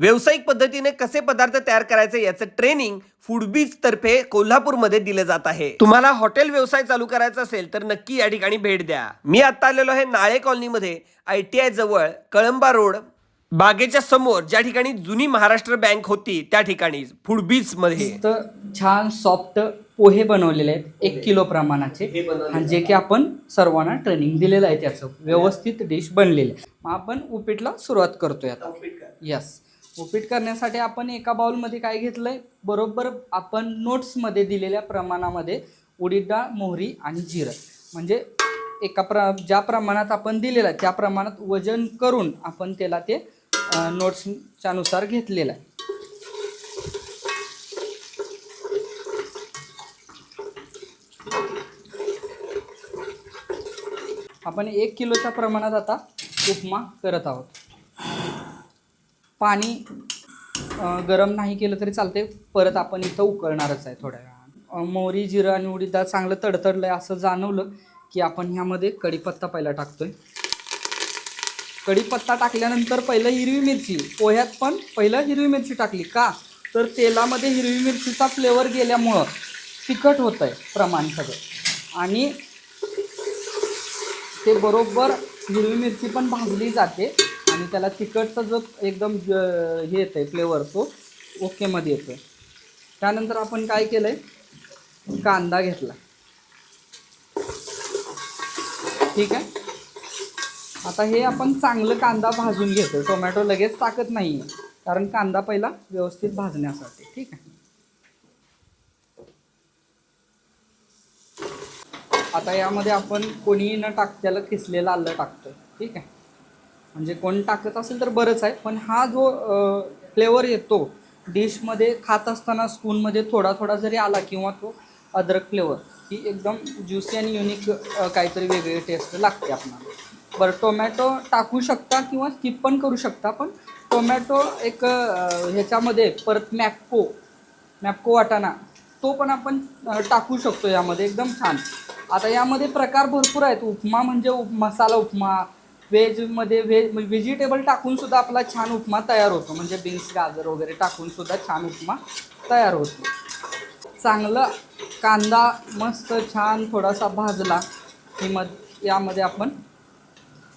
व्यावसायिक पद्धतीने कसे पदार्थ तयार करायचे याचं ट्रेनिंग फूडबीज तर्फे कोल्हापूरमध्ये दिलं जात आहे. तुम्हाला हॉटेल व्यवसाय चालू करायचा असेल तर नक्की या ठिकाणी भेट द्या. मी आता आलेलो आहे नाळे कॉलनीमध्ये आय टी आय जवळ कळंबा रोड. बागेच्या समोर ज्या ठिकाणी जुनी महाराष्ट्र बँक होती त्या ठिकाणी फूडबीजमध्ये मस्त छान सॉफ्ट पोहे बनवलेले आहेत एक किलो प्रमाणाचे. आणि जे की आपण सर्वांना ट्रेनिंग दिलेलं आहे त्याचं. व्यवस्थित डिश बनलेली आहे. मग आपण उपीटला सुरुवात करतोय आता. यस उपीट करण्यासाठी आपण एका बाउलमध्ये काय घेतलं आहे बरोबर आपण नोट्समध्ये दिलेल्या प्रमाणामध्ये उडीद डाळ मोहरी आणि जिरं. म्हणजे एका प्र ज्या प्रमाणात आपण दिलेलं आहे त्या प्रमाणात वजन करून आपण त्याला ते नोट्सच्या नुसार घेतलेलं आहे. आपण एक किलोच्या प्रमाणात आता उपमा करत आहोत. पाणी गरम नाही केलं तरी चालते परत आपण इथं उकळणारच आहे थोड्या मोरी मोहरी जिरं आणि उडीद डाळ चांगलं तडतडलं आहे असं जाणवलं की आपण ह्यामध्ये कढीपत्ता पहिला टाकतोय. कढीपत्ता टाकल्यानंतर पहिलं हिरवी मिरची पोह्यात पण पहिलं हिरवी मिरची टाकली का? तर तेलामध्ये हिरवी मिरचीचा फ्लेवर गेल्यामुळं तिखट होतं आहे प्रमाण सगळं. आणि ते बरोबर हिरवी मिरची पण भाजली जाते. आणि त्याला तिखटचा जो एकदम हे येतं आहे फ्लेवर तो ओकेमध्ये येतो आहे त्यानंतर आपण काय केलं आहे कांदा घेतला. ठीक आहे? आता हे आपण चांगलं कांदा भाजून घेतो टोमॅटो लगेच टाकत नाही कारण कांदा पहिला व्यवस्थित भाजण्यासाठी. ठीक आहे? आता यामध्ये आपण कोणीही न टाकत्याला किसलेलं आलं टाकतोय. ठीक आहे? म्हणजे कोण टाकत असेल तर बरंच आहे. पण हा जो फ्लेवर येतो डिशमध्ये खात असताना स्पूनमध्ये थोडा थोडा जरी आला किंवा तो अद्रक फ्लेवर ही एकदम ज्युसी आणि युनिक काहीतरी वेगळी टेस्ट लागते आपणाला बरं टोमॅटो टाकू शकता किंवा स्किप पण करू शकता पण टोमॅटो एक ह्याच्यामध्ये परत मॅपको मॅपको वाटाणा तो पण आपण टाकू शकतो यामध्ये. एकदम छान. आता यामध्ये प्रकार भरपूर आहेत. उपमा म्हणजे उप मसाला उपमा व्हेजमध्ये व्हेज व्हेजिटेबल म्हणजे टाकून सुद्धा आपला छान उपमा तयार होतो. म्हणजे बीन्स गाजर वगैरे टाकून सुद्धा छान उपमा तयार होतो. चांगलं कांदा मस्त छान थोडासा भाजला की मग यामध्ये आपण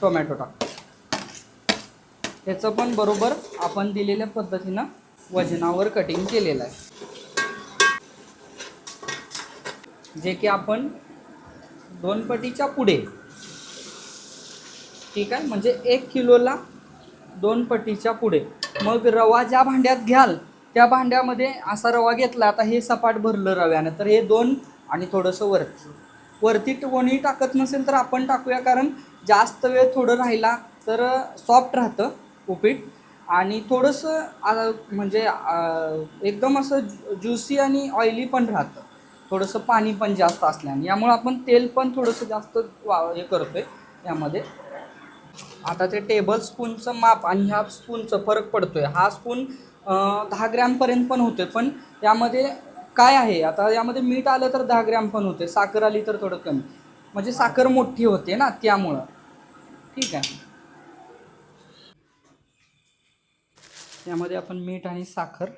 टोमॅटो टाकतो. ह्याचं पण बरोबर आपण दिलेल्या पद्धतीनं वजनावर कटिंग केलेलं आहे. जे की आपण दोन पटीच्या पुढे ठीक आहे? म्हणजे एक किलोला दोन पटीच्या पुढे. मग रवा ज्या भांड्यात घ्याल त्या भांड्यामध्ये असा रवा घेतला आता हे सपाट भरलं रव्यानं तर हे दोन आणि थोडंसं वरती. वरती कोणी टाकत नसेल तर आपण टाकूया कारण जास्त वेळ थोडं राहिला तर सॉफ्ट राहतं उपीट. आणि थोडंसं म्हणजे एकदम असं ज्युसी आणि ऑइली पण राहतं. थोडंसं पाणी पण जास्त असल्याने. यामुळे आपण तेल पण थोडंसं जास्त वा हे करतो आहे यामध्ये. आता ते टेबल स्पूनचं माप आणि ह्या स्पूनचं फरक पडतोय. हा स्पून दहा ग्रॅमपर्यंत पण होते पण यामध्ये काय आहे? आता यामध्ये मीठ आलं तर दहा ग्रॅम पण होते साखर आली तर थोडं कमी. म्हणजे साखर मोठी होते ना त्यामुळं. ठीक आहे. यामध्ये आपण मीठ आणि साखर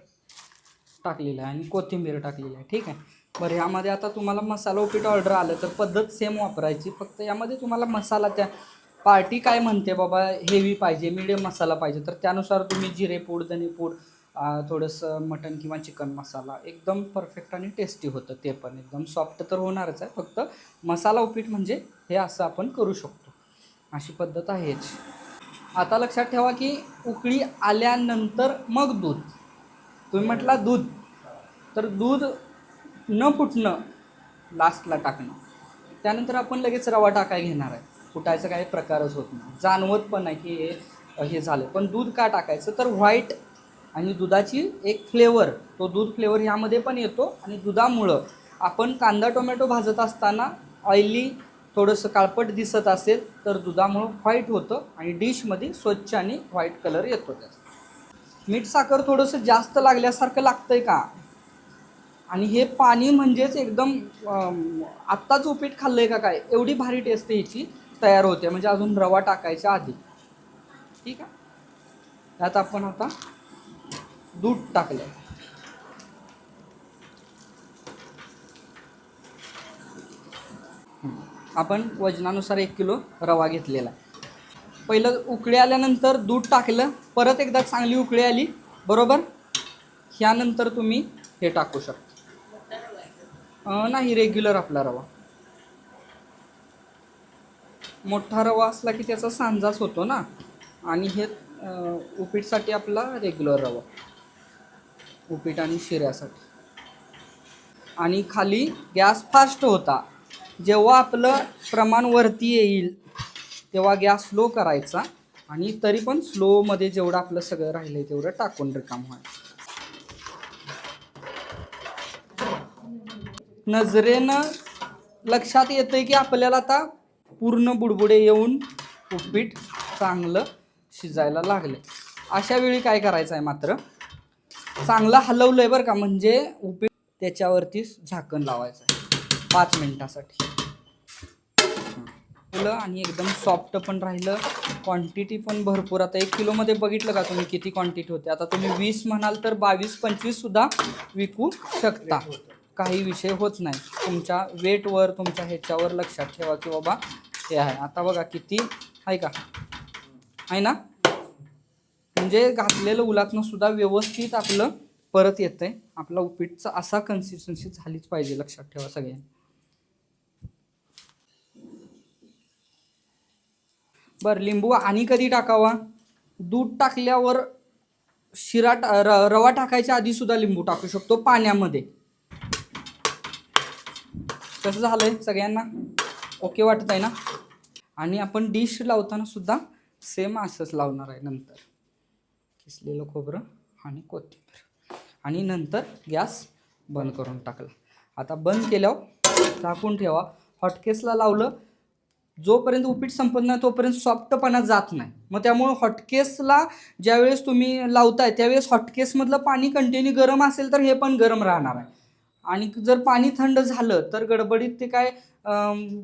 टाकलेलं आहे आणि कोथिंबीर टाकलेली आहे. ठीक आहे. बरं यामध्ये आता तुम्हाला मसाला उपीट ऑर्डर आलं तर पद्धत सेम वापरायची. फक्त यामध्ये तुम्हाला मसाला त्या पार्टी काय म्हणते बाबा? हेवी पाहिजे मिडियम मसाला पाहिजे. तर त्यानुसार तुम्ही जिरे पूड धने पूड थोडंसं मटन किंवा चिकन मसाला एकदम परफेक्ट आणि टेस्टी होतं ते पण. एकदम सॉफ्ट तर होणारच आहे. फक्त मसाला उपीट म्हणजे हे असं आपण करू शकतो. अशी पद्धत आहेच आता लक्षात ठेवा की उकळी आल्यानंतर मग दूध. तुम्ही म्हटला दूध. तर दूध न फुटणं लास्टला टाकणं. त्यानंतर आपण लगेच रवा टाकाय घेणार आहे. फुटायचा काही प्रकारच होत नाही. जाणवत पण नाही की हे हे झालं. पण दूध का टाकायचं? तर व्हाईट आणि दुधाची एक फ्लेवर तो दूध फ्लेवर ह्यामध्ये पण येतो आणि दुधामुळं आपण कांदा टोमॅटो भाजत असताना ऑइली थोडंसं काळपट दिसत असेल तर दुधामुळं व्हाईट होतं आणि डिशमध्ये स्वच्छ आणि व्हाईट कलर येतो त्याचा मीठ साखर थोडंसं जास्त लागल्यासारखं लागतं आहे का? आणि हे पाणी म्हणजेच एकदम आत्ताच उपीट खाल्लं आहे का काय? एवढी भारी टेस्ट ह्याची. तयार होते म्हणजे अजून रवा टाकायच्या आधी. ठीक आहे? त्यात आपण आता दूध टाकलं आपण वजनानुसार एक किलो रवा घेतलेला आहे. पहिलं उकळी आल्यानंतर दूध टाकलं परत एकदा चांगली उकळी आली बरोबर? ह्यानंतर तुम्ही हे टाकू शकता. नाही रेग्युलर आपला रवा. मोठा रवा असला की त्याचा सांजाच होतो ना. आणि हे उपीटसाठी आपला रेग्युलर रवा. उपीट आणि शिऱ्यासाठी. आणि खाली गॅस फास्ट होता. जेव्हा आपलं प्रमाण वरती येईल तेव्हा गॅस स्लो करायचा. आणि तरी पण स्लोमध्ये जेवढं आपलं सगळं राहिलं आहे तेवढं टाकून रिकाम व्हायचं. नजरेनं लक्षात येतंय की आपल्याला आता पूर्ण बुडबुडे येऊन उपीट चांगलं शिजायला लागले. अशा वेळी काय करायचं आहे मात्र? चांगलं हलवलंय बरं का म्हणजे उपीट त्याच्यावरती झाकण लावायचं आहे. पाच मिनिटासाठी. फुलं आणि एकदम सॉफ्ट पण राहिलं. क्वांटिटी पण भरपूर. आता एक किलोमध्ये बघितलं का तुम्ही किती क्वांटिटी होते? आता तुम्ही वीस म्हणाल तर बावीस पंचवीस सुद्धा विकू शकता. काही विषय होत नाही. तुमच्या वेटवर तुमच्या ह्याच्यावर लक्षात ठेवा की बाबा हे आहे. आता बघा किती आहे का? आहे ना? म्हणजे घातलेलं उलातनं सुद्धा व्यवस्थित आपलं परत येतंय. आपला उपीटचा असा कन्सिस्टन्सी झालीच पाहिजे लक्षात ठेवा सगळ्यांनी. बरं लिंबू आणि कधी टाकावा? दूध टाकल्यावर शिरा टा- र- रवा टाकायच्या आधी सुद्धा लिंबू टाकू शकतो पाण्यामध्ये. कसं आहे सगळ्यांना? ओके वाटत आहे ना? आणि आपण डिश लावताना सुद्धा सेम असंच लावणार आहे नंतर. किसलेलं खोबरं आणि कोथिंबीर. आणि नंतर गॅस बंद करून टाकला. आता बंद केल्यावर झाकून ठेवा. हॉटकेसला लावलं जोपर्यंत उपीट संपत नाही तोपर्यंत सॉफ्टपणा जात नाही. मग त्यामुळे हॉटकेसला ज्यावेळेस तुम्ही लावताय त्यावेळेस हॉटकेसमधलं पाणी कंटिन्यू गरम असेल तर हे पण गरम राहणार आहे. आणि जर पाणी थंड झालं तर गडबडीत ते काय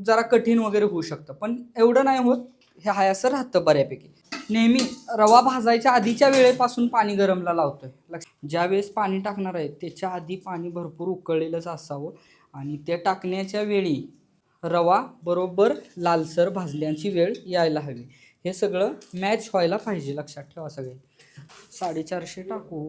जरा कठीण वगैरे होऊ शकतं. पण एवढं नाही होत हे हाय असं राहतं बऱ्यापैकी. नेहमी रवा भाजायच्या आधीच्या वेळेपासून पाणी गरमला लावतोय. लक्ष ज्या वेळेस पाणी टाकणार आहे त्याच्या आधी पाणी भरपूर उकळलेलंच असावं आणि ते टाकण्याच्या वेळी रवा बरोबर लालसर भाजल्याची वेळ यायला हवी. हे सगळं मॅच व्हायला पाहिजे लक्षात ठेवा सगळे. साडेचारशे टाकू.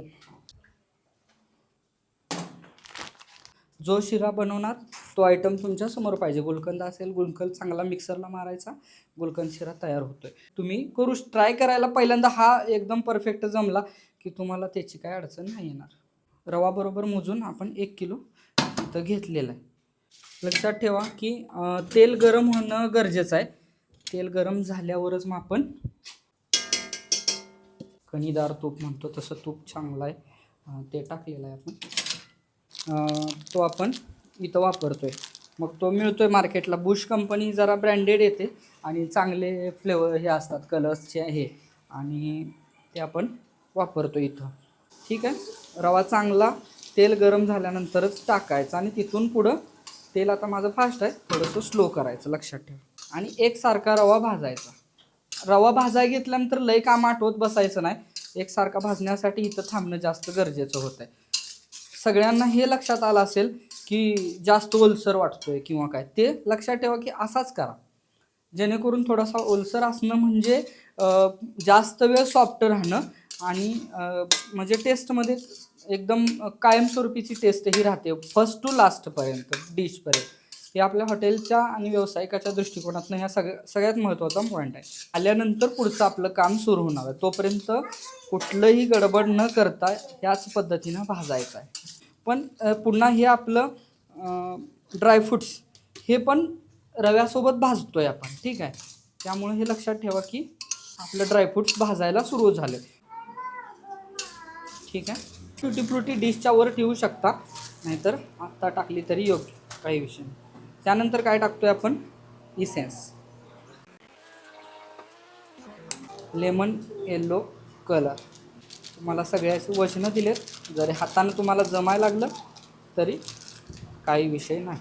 जो शिरा बनवणार तो आयटम तुमच्यासमोर पाहिजे. गुलकंद असेल गुलकंद चांगला मिक्सरला मारायचा. गुलकंद शिरा तयार होतोय. तुम्ही करू ट्राय करायला पहिल्यांदा हा एकदम परफेक्ट जमला की तुम्हाला त्याची काय अडचण नाही येणार. रवाबरोबर मोजून आपण एक किलो इथं घेतलेलं आहे. लक्षात ठेवा की तेल गरम होणं गरजेचं आहे. तेल गरम झाल्यावरच मग आपण कणीदार तूप म्हणतो तसं तूप चांगलं आहे. ते टाकलेलं आहे आपण. तो आपण इथं वापरतो आहे मग तो मिळतो आहे मार्केटला. बुश कंपनी जरा ब्रँडेड येते आणि चांगले फ्लेवर हे असतात कलर्सचे हे. आणि ते आपण वापरतो इथं. ठीक आहे? रवा चांगला तेल गरम झाल्यानंतरच टाकायचं आणि तिथून पुढं तेल आता माझं फास्ट आहे थोडंसं स्लो करायचं लक्षात ठेवा. आणि एकसारखा रवा भाजायचा. रवा भाजाय घेतल्यानंतर लय काम आठवत बसायचं नाही. एकसारखा भाजण्यासाठी इथं थांबणं जास्त गरजेचं होतं आहे सगळ्यांना हे लक्षात आलं असेल की जास्त ओलसर वाटतोय किंवा काय ते लक्षात ठेवा की असाच करा. जेणेकरून थोडासा ओलसर असणं म्हणजे जास्त वेळ सॉफ्ट राहणं आणि म्हणजे टेस्टमध्ये एकदम कायमस्वरूपीची टेस्ट ही राहते फर्स्ट टू लास्टपर्यंत डिशपर्यंत हे आपल्या हॉटेलच्या आणि व्यावसायिकाच्या दृष्टिकोनातनं ह्या सगळ्या सगळ्यात महत्त्वाचा पॉईंट आहे. आल्यानंतर पुढचं आपलं काम सुरू होणार आहे. तोपर्यंत कुठलंही गडबड न करता याच पद्धतीनं भाजायचं आहे. पण पुन्हा हे आपलं ड्रायफ्रुट्स हे पण रव्यासोबत भाजतोय आपण ठीक आहे? त्यामुळे हे लक्षात ठेवा की आपलं ड्रायफ्रुट्स भाजायला सुरू झाले ठीक आहे? फ्रुटी फ्रुटी डिशच्या वर ठेवू शकता नाहीतर आत्ता टाकली तरी योग्य काही विषय नाही. त्यानंतर काय टाकतोय आपण? इसेन्स लेमन येल्लो कलर तुम्हाला सगळ्याचे वचनं दिलेत. जरी हातानं तुम्हाला जमायला लागलं तरी काही विषय नाही.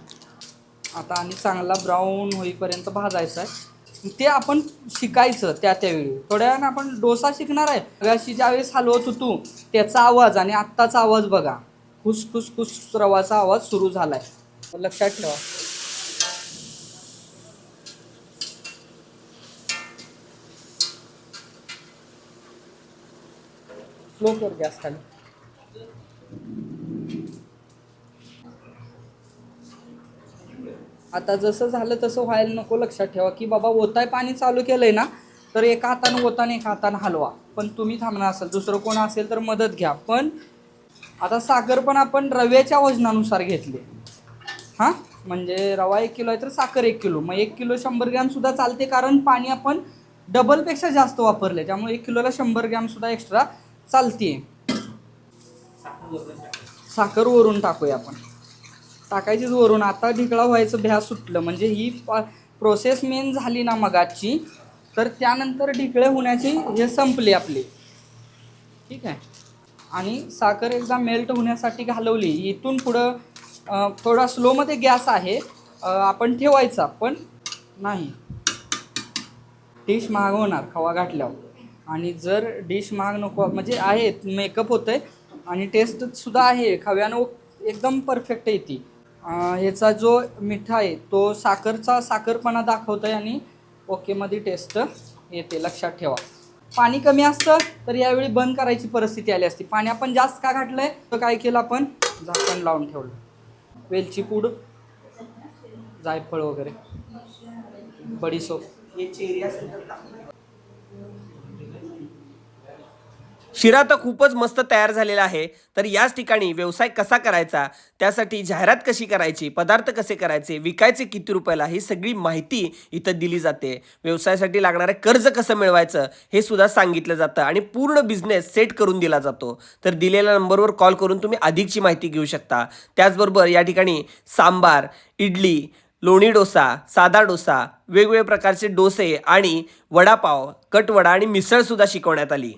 आता आणि चांगला ब्राऊन होईपर्यंत भाजायचा आहे. ते आपण शिकायचं त्या त्यावेळी थोड्या वेळानं आपण डोसा शिकणार आहे. रव्याशी ज्यावेळेस हलवत होतो त्याचा आवाज आणि आत्ताचा आवाज बघा. खुस खुस खुस रवाचा आवाज सुरू झाला आहे लक्षात ठेवा. स्लो कर गॅस खाली आता जसं झालं तसं व्हायला नको लक्षात ठेवा की बाबा ओताय पाणी चालू केलंय ना तर एका हातानं ओताने एका हातानं हलवा. पण तुम्ही थांबणार असाल दुसरं कोण असेल तर मदत घ्या. पण आता साखर पण आपण रव्याच्या वजनानुसार घेतली. हां? म्हणजे रवा एक किलो आहे तर साखर एक किलो. मग एक किलो शंभर ग्रॅम सुद्धा चालते कारण पाणी आपण डबलपेक्षा जास्त वापरले त्यामुळे एक किलोला शंभर ग्रॅम सुद्धा एक्स्ट्रा चालते साखर वरून टाकूया आपण. टाकायचीच वरून. आता ढिकळा व्हायचं भ्या सुटलं. म्हणजे ही प्रोसेस मेन झाली ना मगाची. तर त्यानंतर ढिकळे होण्याची हे संपली आपली. ठीक आहे? आणि साखर एकदा मेल्ट होण्यासाठी घालवली. इथून पुढं थोडा स्लोमध्ये गॅस आहे. आपण ठेवायचा पण नाही. डिश महाग होणार खवा घातल्यावर. आणि जर डिश महाग नको म्हणजे आहे मेकअप होतंय आणि टेस्ट सुद्धा आहे खव्यानं एकदम परफेक्ट येते ह्याचा जो मिठा आहे तो साखरचा साखरपणा दाखवतोय आणि ओकेमध्ये टेस्ट येते लक्षात ठेवा. पाणी कमी असतं तर यावेळी बंद करायची परिस्थिती आली असती. पाणी आपण जास्त का घातलंय तर काय केलं आपण? झाकण लावून ठेवलं. वेलची पूड जायफळ वगैरे बडीसोप शिरा तर खूपच मस्त तयार झालेला आहे. तर याच ठिकाणी व्यवसाय कसा करायचा? त्यासाठी जाहिरात कशी करायची? पदार्थ कसे करायचे? विकायचे किती रुपयाला? ही सगळी माहिती इथं दिली जाते. व्यवसायासाठी लागणारे कर्ज कसं मिळवायचं? हे सुद्धा सांगितलं जातं आणि पूर्ण बिझनेस सेट करून दिला जातो. तर दिलेल्या नंबरवर कॉल करून तुम्ही अधिकची माहिती घेऊ शकता. त्याचबरोबर या ठिकाणी सांबार इडली लोणी डोसा साधा डोसा वेगवेगळ्या प्रकारचे डोसे आणि वडापाव कटवडा आणि मिसळसुद्धा शिकवण्यात आली.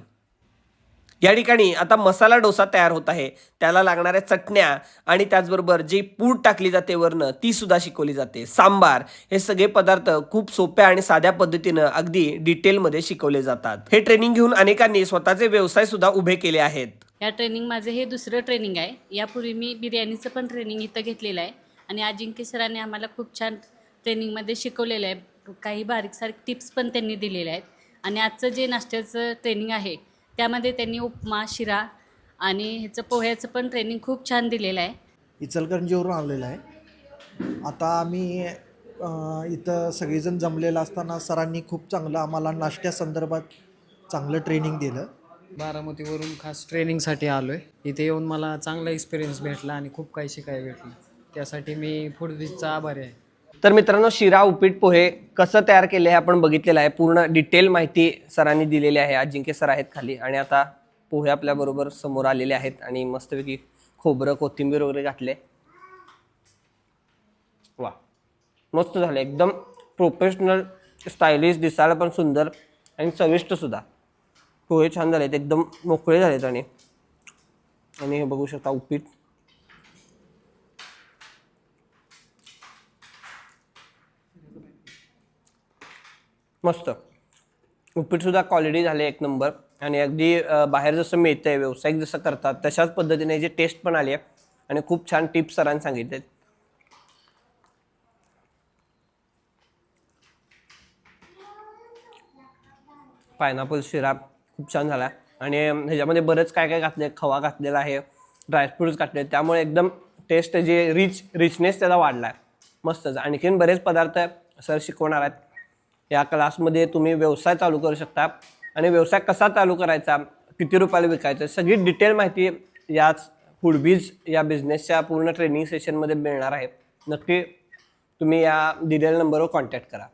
या ठिकाणी आता मसाला डोसा तयार होत आहे. त्याला लागणाऱ्या चटण्या आणि त्याचबरोबर जी पूड टाकली जाते वरनं ती सुद्धा शिकवली जाते. सांबार हे सगळे पदार्थ खूप सोप्या आणि साध्या पद्धतीनं अगदी डिटेलमध्ये शिकवले जातात. हे ट्रेनिंग घेऊन अनेकांनी स्वतःचे व्यवसाय सुद्धा उभे केले आहेत. या ट्रेनिंग माझं हे दुसरं ट्रेनिंग आहे. यापूर्वी मी बिर्याणीचं पण ट्रेनिंग इथं घेतलेलं आहे. आणि अजिंक्य सरांनी आम्हाला खूप छान ट्रेनिंगमध्ये शिकवलेलं आहे. काही बारीक सारीक टिप्स पण त्यांनी दिलेल्या आहेत. आणि आजचं जे नाश्त्याचं ट्रेनिंग आहे त्यामध्ये त्यांनी उपमा शिरा आणि ह्याचं पोह्याचं पण ट्रेनिंग खूप छान दिलेलं आहे. इचलकरंजीवरून आलेलं आहे. आता आम्ही अ, इथं सगळेजण जमलेलं असताना सरांनी खूप चांगलं आम्हाला नाश्त्यासंदर्भात चांगलं ट्रेनिंग दिलं. बारामतीवरून खास ट्रेनिंगसाठी आलो आहे इथे येऊन मला चांगला एक्सपिरियन्स भेटला आणि खूप काही शिकायला भेटलं. त्यासाठी मी फूडबीजचा आभारी आहे. तर मित्रांनो शिरा उपीट पोहे कसं तयार केले हे आपण बघितलेलं आहे. पूर्ण डिटेल माहिती सरांनी दिलेली आहे. अजिंक्य सर आहेत खाली आणि आता पोहे आपल्याबरोबर समोर आलेले आहेत आणि मस्तपैकी खोबरं कोथिंबीर वगैरे घातले. वा मस्त झालं. एकदम प्रोफेशनल स्टायलिश दिसायला पण सुंदर आणि चविष्ट सुद्धा. पोहे छान झालेत. एकदम मोकळे झालेत आणि. आणि हे बघू शकता उपीट. मस्त. उपीटसुद्धा क्वालिटी झाले एक नंबर आणि अगदी बाहेर जसं मिळतंय व्यावसायिक जसं करतात तशाच पद्धतीने जे टेस्ट पण आली आहे. आणि खूप छान टिप्स सरांनी सांगितलेत. पायनापल शिरा खूप छान झाला. आणि ह्याच्यामध्ये बरंच काय काय घातले खवा घातलेला आहे ड्रायफ्रुट्स घातले त्यामुळे एकदम टेस्ट जे रिच रिचनेस त्याला वाढला आहे मस्तच. आणखीन बरेच पदार्थ सर शिकवणार आहेत. या क्लासमध्ये तुम्ही व्यवसाय चालू करू शकता. आणि व्यवसाय कसा चालू करायचा किती रुपयाला विकायचं सगळी डिटेल माहिती याच फूडबीज या बिझनेसच्या पूर्ण ट्रेनिंग सेशनमध्ये मिळणार आहे. नक्की तुम्ही या दिलेल्या नंबरवर कॉन्टॅक्ट करा.